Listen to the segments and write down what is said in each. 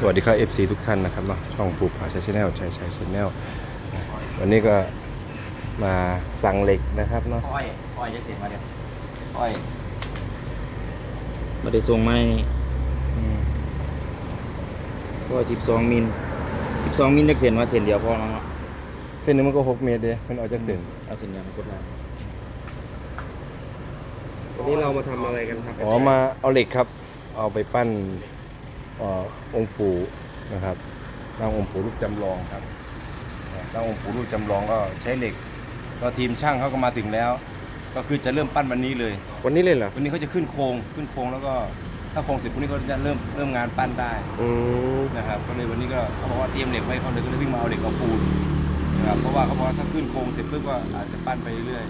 สวัสดีครับ FC ทุกท่านนะครับเนาะช่องปูผาชัยชแนลชัยชัยชแนลวันนี้ก็มาสั่งเหล็กนะครับเนาะอ้อยอ้อยจะเสียมาเดี๋ยวอ้อยมาได้ส่งไหมอืมก็สิบสองมิลสิบสองมิลจากเส้นมาเส้นเดียวพอแล้วเนาะเส้นหนึงมันก็6เมตรเด้มันออกจากเส้นเอาเส้นเดียวมากดแล้ววันนี้เรามาทำอะไรกันครับอ๋อมาเอาเหล็กครับ เอาไปปั้นเอ่อองค์ปู่นะครับตั้งองค์ปู่รูปจำลองครับตั้งองค์ปู่รูปจำลองก็ใช้เหล็ก ก็ทีมช่างเขาก็มาถึงแล้ว ก็คือจะเริ่มปั้นวันนี้เลย วันนี้เลยเหรอวันนี้เขาจะขึ้นโครงขึ้นโครงแล้วก็ถ้าโครงเสร็จพรุ่งนี้ก็จะเริ่มเริ่มงานปั้นได้อืมนะครับก็เลยวันนี้ก็เขาบอกว่าเตรียมเหล็กไว้เขาเลยก็เลยวิ่งมาเอาเหล็กเอาปูนนะครับเพราะว่าเขาบอกว่าถ้าขึ้นโครงเสร็จปุ๊บก็อาจจะปั้นไปเรื่อย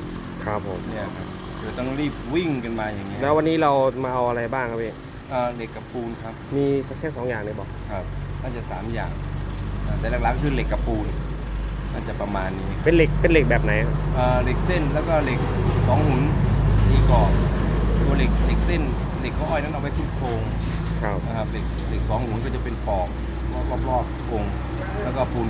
ครับผมๆเนี่ยครับเดี๋ยวต้องรีบวิ่งกันมาอย่างเงี้ยแล้ววันนี้เรามาเอาอะไรบ้างครับพี่ อ่าเหล็กกับปูนครับมีสักแค่สองอย่างเลยบอกครับน่าจะสามอย่างอ่าแต่หลักๆคือเหล็กกับปูนน่าจะประมาณนี้เป็นเหล็กเป็นเหล็กแบบไหนครับอ่าเหล็กเส้นแล้วก็เหล็กสองหุ่นตีกรอบตัวเหล็กเหล็กเส้นเหล็กข้ออ้อยนั้นเอาไว้ขึ้นโครงครับนะครับเหล็กเหล็กสองหุ่นก็จะเป็นปอกรอบๆโครงแล้วก็ปูน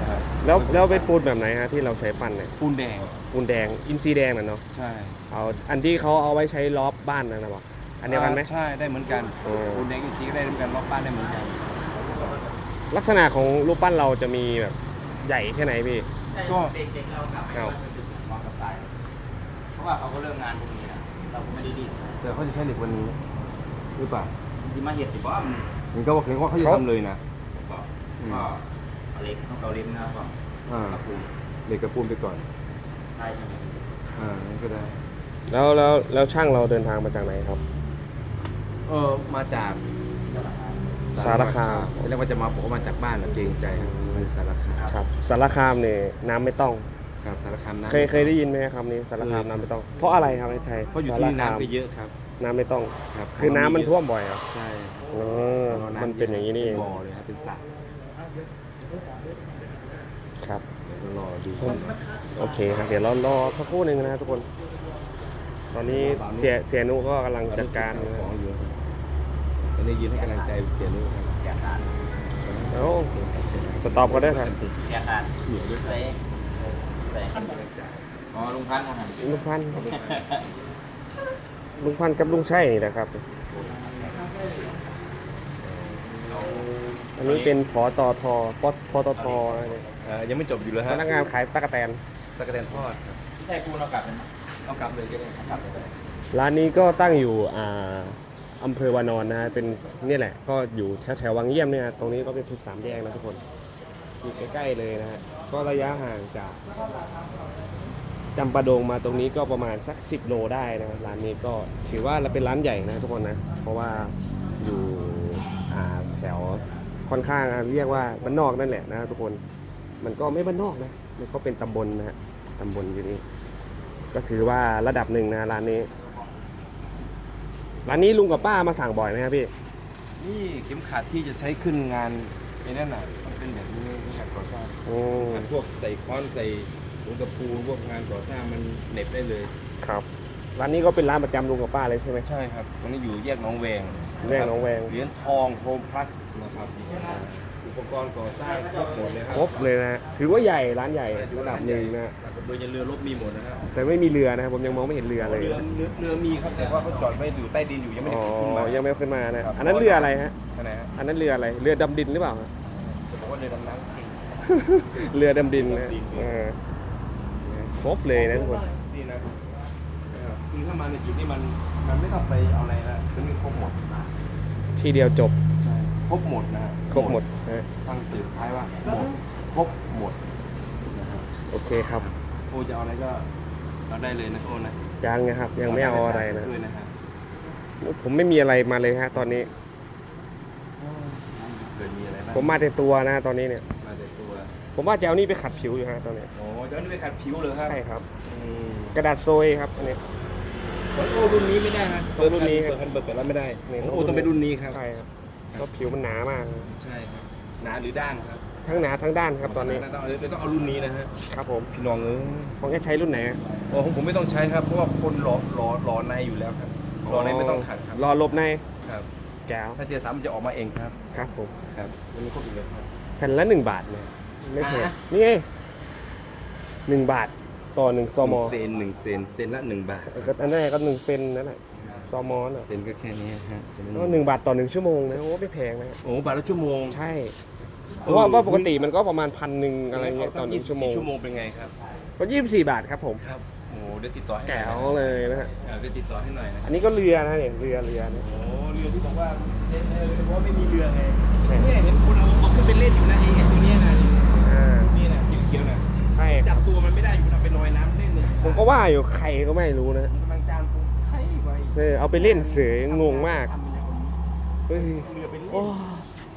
นะครับแล้วแล้วเป็นปูนแบบไหนฮะที่เราใช้ปั้นเนี่ยปูนแดงปูนแดงอินซีแดงน่ะเนาะใช่ เอาอันที่เขาเอาไว้ใช้ล้อบบ้านนั่นนะบอก อันเดียวกันไหมาใช่ได้เหมือนกันโอ้ ปูนแดงอินทรีย์ก็ได้เหมือนกันล็อกบ้านได้เหมือนกัน ลักษณะของรูปปั้นเราจะมีแบบใหญ่แค่ไหนพี่ก็เด็กๆเรากลับไปเอามองกับสายเพราะว่าเขาก็เริ่มงานพรุ่งนี้นะเราก็ไม่ได้รีบแต่เขาจะใช้เหล็กวันนี้หรือเปล่าที่มาเห็ดดีกว่ามันเห็นก็บอกเห็นว่าเขาจะทำเลยนะก็อืมก็เอาเล็กต้องเอาเล็กนะครับก็อ่ากระปูเหล็กกับปูนไปก่อนใช่ใช่ไหมอ่านั่นก็ได้แล้วแล้วแล้วช่างเราเดินทางมาจากไหนครับ เออมาจากสารพัดสารคามเรียกว่าจะมาบอกว่ามาจากบ้านนะเกรงใจครับมาจากสารคามครับสารคามเนี่ยน้ำไม่ต้องครับสารคามน้ำเคยเคยได้ยินไหมครับนี้สารคามน้ำไม่ต้อง เพราะอะไรครับไอ้ชัยเพราะอยู่สที่รนี่คามน้ำก็เยอะครับน้ำไม่ต้องครับคือน้ำมันท่วมบ่อยเหรอใช่เออมันเป็นอย่างนี้นี่เองบ่อเลยครับเป็นสระครับเดี๋ยวรอดูโอเคครับเดี๋ยวเรารอสักครู่หนึ่งนะครับทุกคน ตอนนี้เสียเสียนุก็กำลังจัดการอยู่นะของอยู่ครับ ตอนนี้ยืนให้กำลังใจเสียนุครับเสียขาดเอ้าสต็อปก็ได้ครับเสียขาดเหนียวด้วยเลยเลยอ๋อลุงพันธ์นะครับลุงพันธุ์ลุงพันธุ์กับลุงชัยนี่นะครับอันนี้เป็นพอตอทอปอพอตอทอนะเนี่ยเอ่อยังไม่จบอยู่เลยพฮะนักงานขายตะกแตนตะกะแตนทอดครับพี่ชายปูเรากลับเป็นไหมเอากลับเลยก็ได้กลับเลยร้านนี้ก็ตั้งอยู่อ่า อำเภอวานอนนะฮะเป็นเนี่ยแหละ ก็อยู่แถวแถววังเยี่ยมเนี่ยตรงนี้ก็เป็นพุทธสามแยกนะทุกคนอยู่ใกล้ๆเลยนะฮะก็ระยะห่างจากจำปาดงมาตรงนี้ก็ประมาณสัก 10 โลได้นะร้านนี้ก็ถือว่าเราเป็นร้านใหญ่นะทุกคนนะ เพราะว่าอยู่แถวค่อนข้างเรียกว่าบ้านนอกนั่นแหละนะทุกคนมันก็ไม่บ้านนอกนะมันก็เป็นตำบลนะฮะตำบลอยู่นี่ก็ถือว่าระดับหนึ่งนะร้านนี้ ร้านนี้ลุงกับป้ามาสั่งบ่อยไหมครับพี่ นี่เข็มขัดที่จะใช้ขึ้นงานไอ้นั่นน่ะมันเป็นแบบนี้เข็มขัดก่อสร้างโอ้ ขัดพวกใส่ค้อนใส่ถุงกระปูพวกงานก่อสร้างมันเหน็บได้เลย ครับ ร้านนี้ก็เป็นร้านประจำลุงกับป้าเลยใช่ไหม ใช่ครับตรงนี้อยู่แยกหน้องแวงแยกหนองแวง เหรียญทองโฮมพลัสนะครับอุ ปกรณ์ก่อสร้างครบหมดเลยครัครบเลยนะถือว่าใหญ่ร้านใหญ่ระดับหนึ่งนะโดยจะเรือรบมีหมดนะฮะแต่ไม่มีเรือนะครับผมยังมองไม่เห็นเรือเลยเรือเรือเรือมีครับแต่ว่าเขาจอดไว้อยู่ใต้ดินอยู่ยังไม่อ๋ได้อขึ้นมายังไม่ขึ้นมานะครับอันนั้นเรืออะไรฮะอันไหนฮะอันนั้นเรืออะไรเรือดำดินหรือเปล่าฮะจะบอกว่าเรือดำน้ำเก่งเรือดำดินนะเออครบเลยนะทุกคนซีนะคือถ้ามาในจุดนี้มันมันไม่ต้องไปเอาอะไรละคือมีครบหมดที่เดียวจบใช่ ครบหมดนะฮะครบหมดนะตั้งตื่นท้ายว่าหมดครบหมดนะครับโอเคครับโอจะเอาอะไรก็เอาได้เลยนะโอนะยังนะครับ ยังไม่เอาอะไรนะด้วยนะฮะผมไม่มีอะไรมาเลยฮะ ตอนนี้ เกิดมีอะไรบ้างผมมาแต่ตัวนะตอนนี้เนี่ย มาแต่ตัว ผมว่าจะเอานี่ไปขัดผิวอยู่ฮะตอนนี้ โอ้เจ้านี่ไปขัดผิวเลยครับ ใช่ครับอืมกระดาษโซยครับอันนี้ของโอรุ่นนี้ไม่ได้นะเปิดรุ่นนี้เปิดพันเปิดเปิดแล้วไม่ได้นี่ของโอต้องเป็นรุ่นนี้ครับ ใช่ครับ ก็ผิวมันหนามาก ใช่ครับหนาหรือด้านครับทั้งหนาทั้งด้านครับตอนนี้ต้องเอาเลยต้องเอารุ่นนี้นะฮะครับผมพี่น้องเอ้ยผมแค่ใช้รุ่นไหนอะโอ้ของผมไม่ต้องใช้ครับเพราะว่าคนหล่อหล่อหล่อในอยู่แล้วครับหล่อในไม่ต้องขัดครับรอลบในครับแก้วถ้าเจอสามมันจะออกมาเองครับครับผมครับมันมีครบอีกเลยครับแผ่นละหนึ่งบาทเนี่ยไม่แพงอะนี่ไงหนึ่งบาทต่อหนึ่งซมเซนหนึ่งเซนเซนละหนึ่งบาทก็อันนั้นก็หนึ่งเซนนั่นแหละ ซอมอน่ะเซนก็แค่นี้ฮะเซนก็หนึ่งบาทต่อหนึ่งชั่วโมงนะโอ้ไม่แพงนะโอ้บาทละชั่วโมง ใช่เพราะว่าปกติมันก็ประมาณพันหนึ่งอะไรเงี้ยต่อหนึ่งชั่วโมงชั่วโมงเป็นไงครับก็ยี่สิบสี่บาทครับผมครับโอ้เดี๋ยวติดต่อให้แก้วเลยนะฮะเดี๋ยวติดต่อให้หน่อยนะอันนี้ก็เรือนะเนี่ยเรือเรือเนี่ยโอ้เรือที่บอกว่าเล่นเออเพราะไม่มีเรือไงใช่เนี่ยเห็นคนเอาเอาขึ้นไปเล่นอยู่นะไอ้ตัวเนี้ยนะอ่านี่นะสีเขียวนะใช่จับบตัวมันไม่ได้อยู่นะไปลอยน้ำเล่นเนี่ยผมก็ว่าอยู่ใครก็ไม่รู้นะ เออเอาไปเล่นเสืองงมากทำมันอย่างนี้เฮ้ยเรือไปเล่นโอ้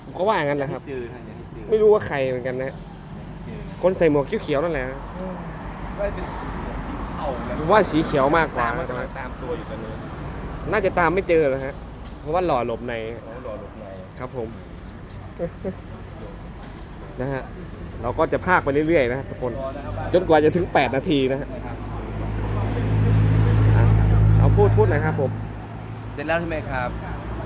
ผมก็ว่าอย่างนั้นแหละครับ เจอฮะอย่าให้เจอไม่รู้ว่าใครเหมือนกันนะ เจอคนใส่หมวกเขียวๆนั่นแหละว่าเป็นสีสีเทานะผมว่าสีเขียวมากกว่าตามมันกำลังตามตัวอยู่ตอนนี้น่าจะตามไม่เจอแล้วฮะ เพราะว่าหล่อหลบในเขารอหลบในครับผมนะฮะเราก็จะพากไปเรื่อยๆนะทุกคน รอนะครับว่าจนกว่าจะถึง 8 นาทีนะฮะ นะครับอะเอา พูดพูดหน่อยครับผมเสร็จแล้วใช่ไหมครับ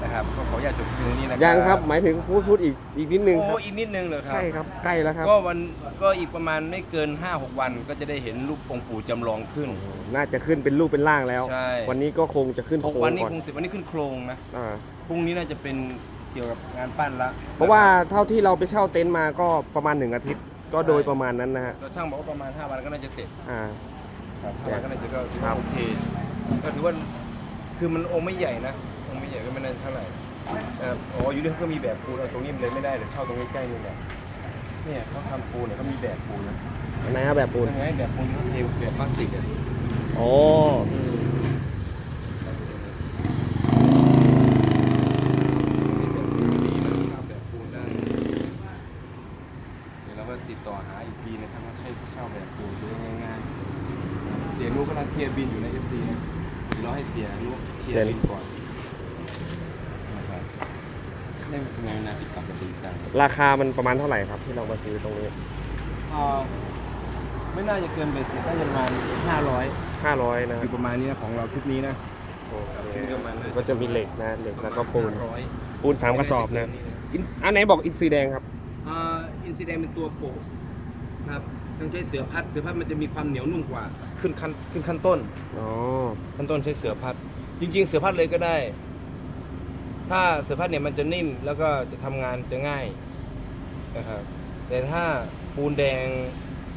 นะครับก็ขออนุญาตจบเพียงนี้นะยังครับหมายถึงพูดพูดอีกอีกนิดนึงคโอ้รับอีกนิดนึงเหรอครับ ใช่ครับใกล้แล้วครับก็วันก็อีกประมาณไม่เกิน 5-6 วันก็จะได้เห็นรูปองค์ปู่จำลองขึ้น น่าจะขึ้นเป็นรูปเป็นร่างแล้ว ใช่ วันนี้ก็คงจะขึ้นหโคกรงวันนี้ก่อนคงเสร็จวันนี้ขึ้นโครงนะอ่าพรุ่งนี้น่าจะเป็นเกี่ยวกับงานปั้นละเพราะว่าเท่าที่เราไปเช่าเต็นท์มาก็ประมาณหนึ่งอาทิตย์ ก็โดยประมาณนั้นนะฮะก็ช่างบอกว่าประมาณ 5 วันก็น่าจะเสร็จอ่า ครับ5วันก็น่าจะเสร็จก็ถือครัว่าบโอเค ก็ถือว่าคือมันองค์ไม่ใหญ่นะองค์ไม่ใหญ่ก็ไม่น่าเท่าไหร่นะครับอ๋ออยู่นี่เขาก็มีแบบปูนเอาตรงนี้มันเลยไม่ได้เดี๋ยวเช่าตรงใกล้ๆนี่แหละเนี่ยเขาทำปูนเนี่ยเขามีแบบปูนนะอันไหนครับแบบปูนยังไงแบบปูนที่เขาเทแบบพลาสติกอะโอ้แบบปูนได้เดี๋ยวเราก็ติดต่อหาอีกทีนะครับว่าใช่ผู้เช่าแบบปูนหรือยังไงเสียนุกกำลังเคลียร์บินอยู่ใน FC นะเดี๋ยวเราให้เสียนุกเคลียร์บินก่อนนะครับ ได้เป็นไงนะติดต่อกับจริงจังราคามันประมาณเท่าไหร่ครับ ที่เรามาซื้อตรงนี้อ่าไม่น่าจะเกินเบสิกน่าจะประมาณ500 500 นะคอรับยู่ประมาณนี้นะของเราชุดนี้นะโอเคชุดประมาณนั้นก็จะมีเหล็กนะเหล็กแล้วก็ปูน500ปูนสามกระสอบนะอินอันไหนบอกอินซีแดงครับอ่าอินซีแดงเป็นตัวโปะนะครับต้องใช้เสือพัด เสือพัดมันจะมีความเหนียวนุ่มกว่า ขึ้นขั้นขึ้นขั้นต้น อ๋อ ขั้นต้นใช้เสือพัด จริง ๆ เสือพัดเลยก็ได้ ถ้าเสือพัดเนี่ยมันจะนิ่มแล้วก็จะทำงานจะง่ายนะครับแต่ถ้าปูนแดง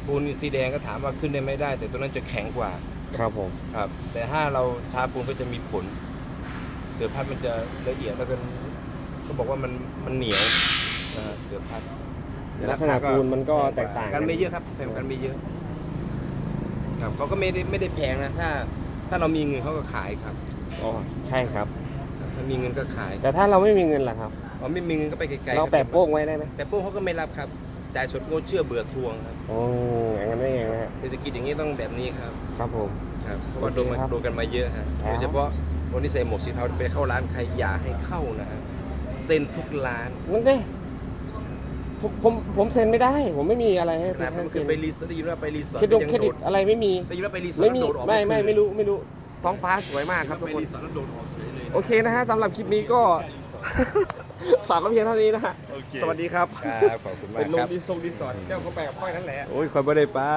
ปูนอินซีแดงก็ถามว่าขึ้นได้ไม่ได้ แต่ตัวนั้นจะแข็งกว่าครับผม ครับ แต่ถ้าเราชาปูนก็จะมีผล เสือพัดมันจะละเอียดแล้วก็ก็บอกว่ามันมันเหนียวนะฮะเสือพัดลักษณะปูนมันก็แตกต่างกันไม่เยอะครับแพงกันไม่เยอะครับเขาก็ไม่ได้ไม่ได้แพงนะถ้า ถ้าเรามีเงินเขาก็ขายครับ อ๋อใช่ครับ ถ้ามีเงินก็ขายแต่ถ้าเราไม่มีเงินล่ะครับ อ๋อไม่มีเงินก็ไปไกลๆเราคบแปะโป้งไว้ได้ไหมแปะโป้งเขาก็ไม่รับครับจ่ายสดโง่เชื่อเบื่อทวงครับโอ้อย่างนั้นไม่เองนะฮะเศรษฐกิจอย่างนี้ต้องแบบนี้ครับครับผม ครับเพราะว่าโดนมาโอเคครับโดนกันมาเยอะฮะครับ โดยเฉพาะคนที่ใส่หมวกสีเทาไปเข้าร้านใครอย่าให้เข้านะฮะเซ็นทุกร้านนั่นดิผมผมผมเซ็นไม่ได้ ผมไม่มีอะไรให้ขนาดผมเซ็คือนไปรีสอร์ทได้ยินว่าไปรีสอร์ทเครดิตยังเครโดดิตดอะไรไม่มีได้ยินว่าไปรีสอร์ทไม่มีแล้วโดดออกไม่ไม่คืนไม่รู้ไม่รู้ท้องฟ้าสวยมากครับทุกไปคน รีสอร์ทแล้วโดดออกเฉยเลยนะ โอเคนะฮะสำหรับคลิปนี้ก็ ฝากก็เพียงเท่านี้นะฮะ โอเค สวัสดีครับ ครับขอบคุณมาเป็กนลคงรับดีทรงดีสอร์ทเดี๋ยวก็ไปกับค่อยนั่นแหละ โอ้ยคอยไม่ได้ป้า